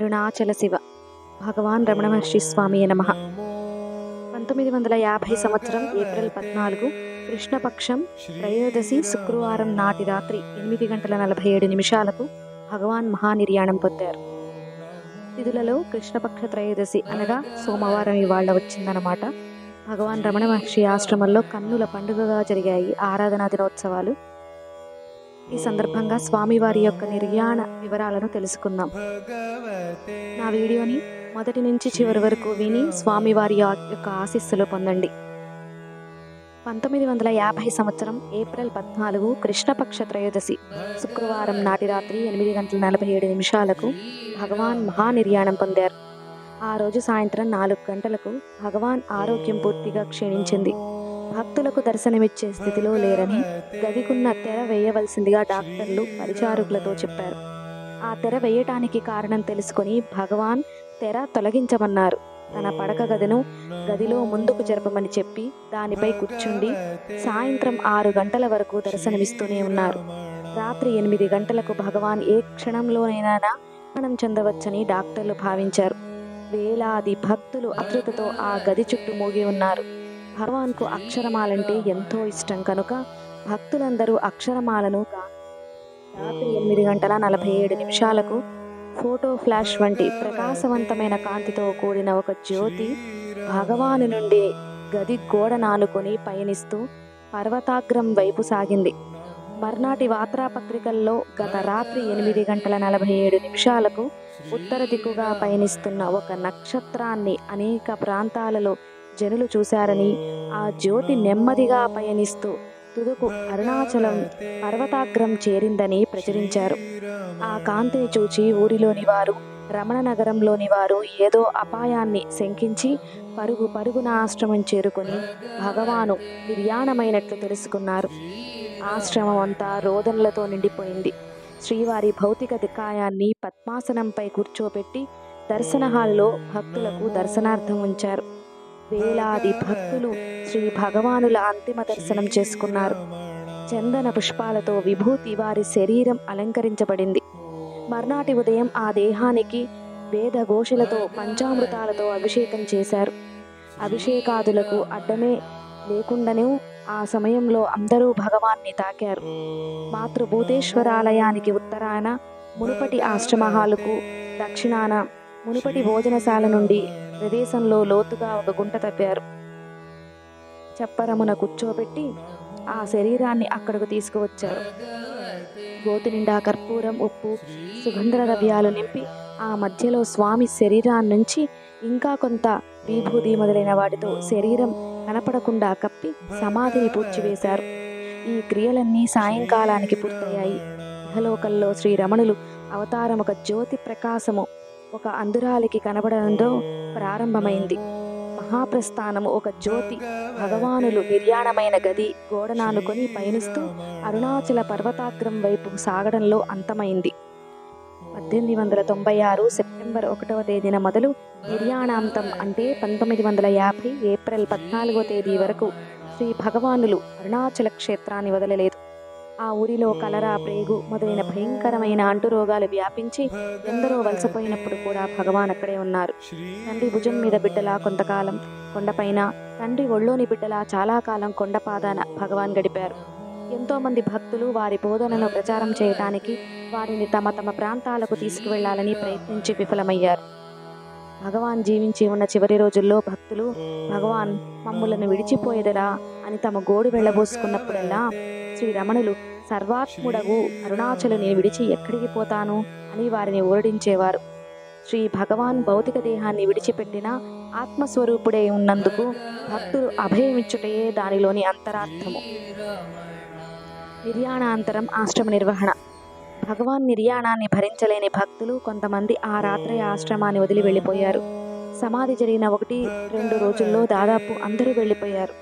అరుణాచల శివ. భగవాన్ రమణ మహర్షి స్వామి నమ. పంతొమ్మిది వందల యాభై సంవత్సరం ఏప్రిల్ పద్నాలుగు కృష్ణపక్షం త్రయోదశి శుక్రవారం నాటి రాత్రి ఎనిమిది గంటల నలభై ఏడు నిమిషాలకు భగవాన్ మహానిర్యాణం పొందారు. తిథులలో కృష్ణపక్ష త్రయోదశి అనగా సోమవారం ఇవాళ వచ్చిందనమాట భగవాన్ రమణ మహర్షి ఆశ్రమంలో కన్నుల పండుగగా జరిగాయి ఆరాధనా దినోత్సవాలు. ఈ సందర్భంగా స్వామివారి యొక్క నిర్యాణ వివరాలను తెలుసుకుందాం. నా వీడియోని మొదటి నుంచి చివరి వరకు విని స్వామివారి యొక్క ఆశీస్సులు పొందండి. పంతొమ్మిది వందల యాభై సంవత్సరం ఏప్రిల్ పద్నాలుగు కృష్ణపక్ష త్రయోదశి శుక్రవారం నాటి రాత్రి ఎనిమిది గంటల నలభై ఏడు నిమిషాలకు భగవాన్ మహానిర్యాణం పొందారు. ఆ రోజు సాయంత్రం నాలుగు గంటలకు భగవాన్ ఆరోగ్యం పూర్తిగా క్షీణించింది. భక్తులకు దర్శనమిచ్చే స్థితిలో లేరని గదికున్న తెర వేయవలసిందిగా డాక్టర్లు పరిచారకులతో చెప్పారు. ఆ తెర వేయటానికి కారణం తెలుసుకొని భగవాన్ తెర తొలగించమన్నారు. తన పడక గదిను గదిలో ముందుకు జరపమని చెప్పి దానిపై కూర్చుండి సాయంత్రం ఆరు గంటల వరకు దర్శనమిస్తూనే ఉన్నారు. రాత్రి ఎనిమిది గంటలకు భగవాన్ ఏ క్షణంలోనైనా మరణం చెందవచ్చని డాక్టర్లు భావించారు. వేలాది భక్తులు అతృతతో ఆ గది చుట్టూ మూగి ఉన్నారు. భగవాన్కు అక్షరమాలంటే ఎంతో ఇష్టం కనుక భక్తులందరూ అక్షరమాలను రాత్రి ఎనిమిది గంటల నలభై ఏడు నిమిషాలకు ఫోటో ఫ్లాష్ వంటి ప్రకాశవంతమైన కాంతితో కూడిన ఒక జ్యోతి భగవాను నుండి గది గోడ నానుకొని పయనిస్తూ పర్వతాగ్రం వైపు సాగింది. మర్నాటి వార్తాపత్రికల్లో గత రాత్రి ఎనిమిది గంటల నలభై ఏడు నిమిషాలకు ఉత్తర దిక్కుగా పయనిస్తున్న ఒక నక్షత్రాన్ని అనేక ప్రాంతాలలో జనులు చూశారని ఆ జ్యోతి నెమ్మదిగా పయనిస్తూ తుదుకు అరుణాచలం పర్వతాగ్రం చేరిందని ప్రచురించారు. ఆ కాంతిని చూచి ఊరిలోని వారు రమణ నగరంలోని వారు ఏదో అపాయాన్ని శంకించి పరుగు పరుగున ఆశ్రమం చేరుకుని భగవాను నిర్యాణమైనట్లు తెలుసుకున్నారు. ఆశ్రమం అంతా రోదనలతో నిండిపోయింది. శ్రీవారి భౌతిక దికాయాన్ని పద్మాసనంపై కూర్చోబెట్టి దర్శన హాల్లో భక్తులకు దర్శనార్థం ఉంచారు. వేలాది భక్తులు శ్రీ భగవానుల అంతిమ దర్శనం చేసుకున్నారు. చందన పుష్పాలతో విభూతి వారి శరీరం అలంకరించబడింది. మర్నాటి ఉదయం ఆ దేహానికి వేద ఘోషలతో పంచామృతాలతో అభిషేకం చేశారు. అభిషేకాదులకు అడ్డమే లేకుండానే ఆ సమయంలో అందరూ భగవాన్ని తాకారు. మాతృభూతేశ్వరాలయానికి ఉత్తరాన మునుపటి ఆశ్రమహాలకు దక్షిణాన మునుపటి భోజనశాల నుండి ప్రదేశంలో లోతుగా ఒక గుంట తప్పారు. చప్పరమున కూర్చోబెట్టి ఆ శరీరాన్ని అక్కడకు తీసుకువచ్చారు. గోతి నిండా కర్పూరం ఉప్పు సుగంధ ద్రవ్యాలు నింపి ఆ మధ్యలో స్వామి శరీరాన్నించి ఇంకా కొంత విభూది మొదలైన వాటితో శరీరం కనపడకుండా కప్పి సమాధిని పూడ్చివేశారు. ఈ క్రియలన్నీ సాయంకాలానికి పూర్తయ్యాయి. ఇహలోకల్లో శ్రీరమణులు అవతారం ఒక జ్యోతి ప్రకాశము ఒక అందురాలికి కనబడడంతో ప్రారంభమైంది. మహాప్రస్థానము ఒక జ్యోతి భగవానులు నిర్యాణమైన గది గోడనానుకొని పయనిస్తూ అరుణాచల పర్వతాగ్రం వైపు సాగడంలో అంతమైంది. పద్దెనిమిది వందల తొంభై ఆరు సెప్టెంబర్ ఒకటవ తేదీన మొదలు నిర్యాణాంతం అంటే పంతొమ్మిది వందల యాభై ఏప్రిల్ పద్నాలుగో తేదీ వరకు శ్రీ భగవానులు అరుణాచల క్షేత్రాన్ని వదలలేదు. ఆ ఊరిలో కలరా ప్రేగు మొదలైన భయంకరమైన అంటురోగాలు వ్యాపించి ఎందరో వలసపోయినప్పుడు కూడా భగవాన్ అక్కడే ఉన్నారు. తండ్రి భుజం మీద బిడ్డలా కొంతకాలం కొండపైన తండ్రి ఒళ్ళోని బిడ్డలా చాలా కాలం కొండపాదాన భగవాన్ గడిపారు. ఎంతోమంది భక్తులు వారి బోధనను ప్రచారం చేయటానికి వారిని తమ తమ ప్రాంతాలకు తీసుకువెళ్ళాలని ప్రయత్నించి విఫలమయ్యారు. భగవాన్ జీవించి ఉన్న చివరి రోజుల్లో భక్తులు భగవాన్ మమ్ములను విడిచిపోయేదరా అని తమ గోడు వెళ్ళబోసుకున్నప్పుడల్లా శ్రీరమణులు సర్వాత్ముడగు అరుణాచలుని విడిచి ఎక్కడికి పోతాను? అని వారిని ఊరడించేవారు శ్రీ భగవాన్ భౌతిక దేహాన్ని విడిచిపెట్టిన ఆత్మస్వరూపుడే ఉన్నందుకు భక్తులు అభయమిచ్చుటయే దానిలోని అంతరార్థము. నిర్యాణాంతరం ఆశ్రమ నిర్వహణ. భగవాన్ నిర్యాణాన్ని భరించలేని భక్తులు కొంతమంది ఆ రాత్రి ఆశ్రమాన్ని వదిలి వెళ్ళిపోయారు. సమాధి జరిగిన ఒకటి రెండు రోజుల్లో దాదాపు అందరూ వెళ్ళిపోయారు.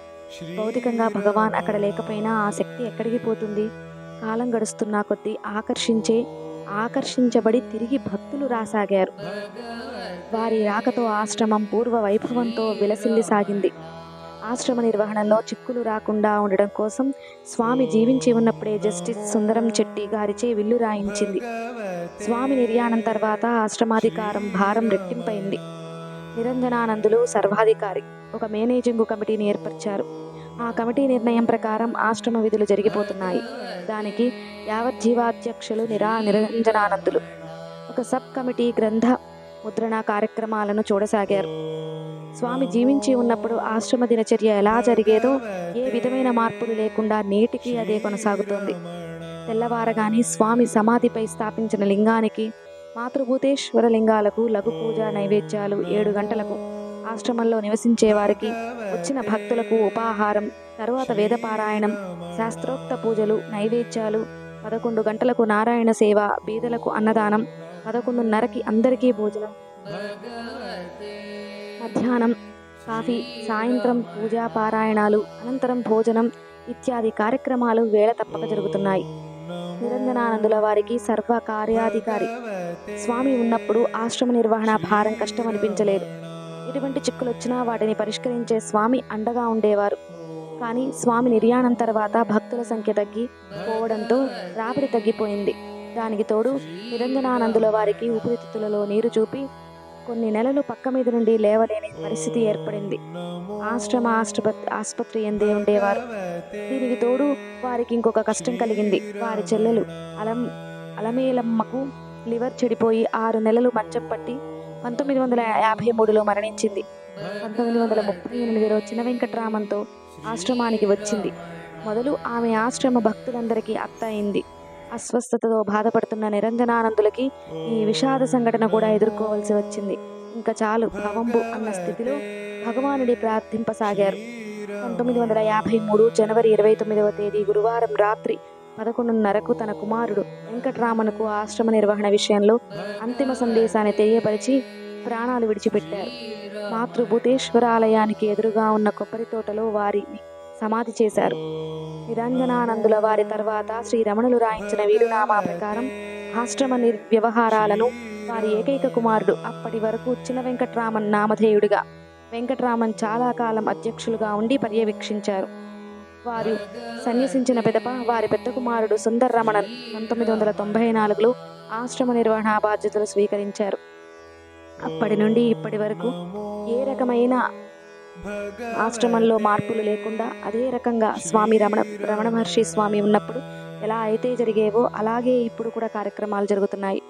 భౌతికంగా భగవాన్ అక్కడ లేకపోయినా ఆ శక్తి ఎక్కడికి పోతుంది? కాలం గడుస్తున్నా కొద్దీ ఆకర్షించే ఆకర్షించబడి తిరిగి భక్తులు రాసాగారు. వారి రాకతో ఆశ్రమం పూర్వ వైభవంతో విలసిల్లి సాగింది ఆశ్రమ నిర్వహణలో చిక్కులు రాకుండా ఉండడం కోసం స్వామి జీవించి ఉన్నప్పుడే జస్టిస్ సుందరం చెట్టి గారిచే విల్లు రాయించింది. స్వామి నిర్యాణం తర్వాత ఆశ్రమాధికారం భారం రెట్టింపైంది. నిరంజనానందులు సర్వాధికారి ఒక మేనేజింగ్ కమిటీని ఏర్పరిచారు. ఆ కమిటీ నిర్ణయం ప్రకారం ఆశ్రమ విధులు జరిగిపోతున్నాయి. దానికి యావత్ జీవాధ్యక్షులు నిరా నిరంజనానందులు. ఒక సబ్ కమిటీ గ్రంథ ముద్రణ కార్యక్రమాలను చూడసాగారు. స్వామి జీవించి ఉన్నప్పుడు ఆశ్రమ దినచర్య ఎలా జరిగేదో ఏ విధమైన మార్పులు లేకుండా నేటికి అదే కొనసాగుతోంది. తెల్లవారగాని స్వామి సమాధిపై స్థాపించిన లింగానికి మాతృభూతేశ్వర లింగాలకు లఘు పూజ నైవేద్యాలు ఏడు గంటలకు ఆశ్రమంలో నివసించే వారికి వచ్చిన భక్తులకు ఉపాహారం తరువాత వేదపారాయణం శాస్త్రోక్త పూజలు నైవేద్యాలు పదకొండు గంటలకు నారాయణ సేవ బీదలకు అన్నదానం పదకొండున్నరకి అందరికీ భోజనం. మధ్యాహ్నం కాఫీ సాయంత్రం పూజా పారాయణాలు అనంతరం భోజనం ఇత్యాది కార్యక్రమాలు వేళ తప్పక జరుగుతున్నాయి. నిరంజనానందుల వారికి సర్వ కార్యాధికారి స్వామి ఉన్నప్పుడు ఆశ్రమ నిర్వహణ భారం కష్టం అనిపించలేదు ఎటువంటి చిక్కులు వచ్చినా వాటిని పరిష్కరించే స్వామి అండగా ఉండేవారు. కానీ స్వామి నిర్యాణం తర్వాత భక్తుల సంఖ్య తగ్గి పోవడంతో రాబడి తగ్గిపోయింది. దానికి తోడు నిరంజనానందుల వారికి ఊపిరితిత్తులలో నీరు చూపి కొన్ని నెలలు పక్క మీద నుండి లేవలేని పరిస్థితి ఏర్పడింది. ఆశ్రమ ఆస్పత్రి ఆసుపత్రి ఎందే ఉండేవారు. దీనికి తోడు వారికి ఇంకొక కష్టం కలిగింది. వారి చెల్లెలు అలం అలమేలమ్మకు లివర్ చెడిపోయి ఆరు నెలలు మంచం పట్టి పంతొమ్మిది వందల యాభై మూడులో మరణించింది. పంతొమ్మిది వందల ముప్పై ఎనిమిదిలో చిన్న వెంకట్రామంతో ఆశ్రమానికి వచ్చింది. మొదలు ఆమె ఆశ్రమ భక్తులందరికీ అత్త అయింది. అస్వస్థతతో బాధపడుతున్న నిరంజనానందులకి ఈ విషాద సంఘటన కూడా ఎదుర్కోవాల్సి వచ్చింది. ఇంకా చాలు భవంబు అన్న స్థితిలో భగవానుడి ప్రార్థింపసాగారు. పంతొమ్మిది వందల యాభై మూడు జనవరి ఇరవై తొమ్మిదవ తేదీ గురువారం రాత్రి పదకొండున్నరకు తన కుమారుడు వెంకట్రామన్కు ఆశ్రమ నిర్వహణ విషయంలో అంతిమ సందేశాన్ని తెలియపరిచి ప్రాణాలు విడిచిపెట్టారు. మాతృభూతేశ్వర ఆలయానికి ఎదురుగా ఉన్న కొబ్బరి తోటలో వారిని సమాధి చేశారు. నిరంజనానందుల వారి తర్వాత శ్రీ రమణులు రాయించిన వీరునామా ప్రకారం ఆశ్రమ నిర్ వ్యవహారాలను వారి ఏకైక కుమారుడు అప్పటి వరకు చిన్న వెంకట్రామన్ నామధేయుడిగా వెంకట్రామన్ చాలా కాలం అధ్యక్షులుగా ఉండి పర్యవేక్షించారు. వారు సన్యసించిన పెదప వారి పెద్ద కుమారుడు సుందర్ రమణన్ పంతొమ్మిది వందల తొంభై నాలుగులో ఆశ్రమ నిర్వహణ బాధ్యతలు స్వీకరించారు. అప్పటి నుండి ఇప్పటి వరకు ఏ రకమైన ఆశ్రమంలో మార్పులు లేకుండా అదే రకంగా స్వామి రమణ రమణ మహర్షి స్వామి ఉన్నప్పుడు ఎలా అయితే జరిగేవో అలాగే ఇప్పుడు కూడా కార్యక్రమాలు జరుగుతున్నాయి.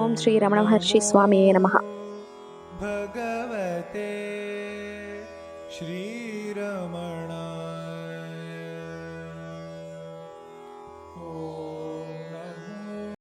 ఓం శ్రీ రమణ మహర్షి స్వామి నమ. భగవతే శ్రీరమణ